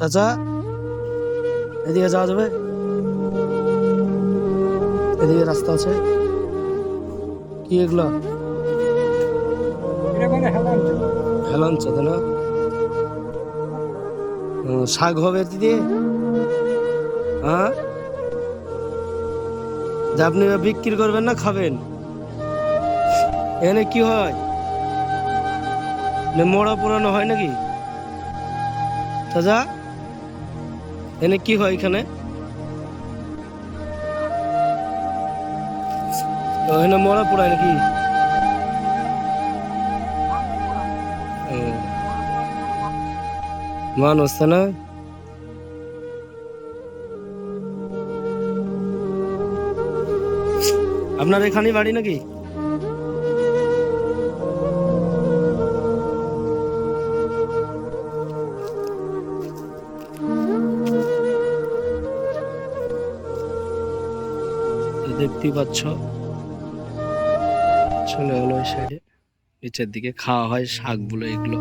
চাচা, এদিকে যাওয়া যাবে এদিকে রাস্তা আছে। কি এগুলো? হেলান হেলান না? শাক হবে দিয়ে হ্যাঁ? যে আপনি বিক্রি করবেন না, খাবেন। এখানে কি হয়? মোড়া পোড়ানো হয় নাকি? চাচা? এনে কি হয় এখানে? এখানে মোড়া পোড়ায় নাকি। মানুষ না? আপনার এখানেই বাড়ি নাকি? তো দেখতেই পাচ্ছ? চলে গেলো ওই সাইডে নিচের দিকে খাওয়া হয় শাকগুলো এগুলো।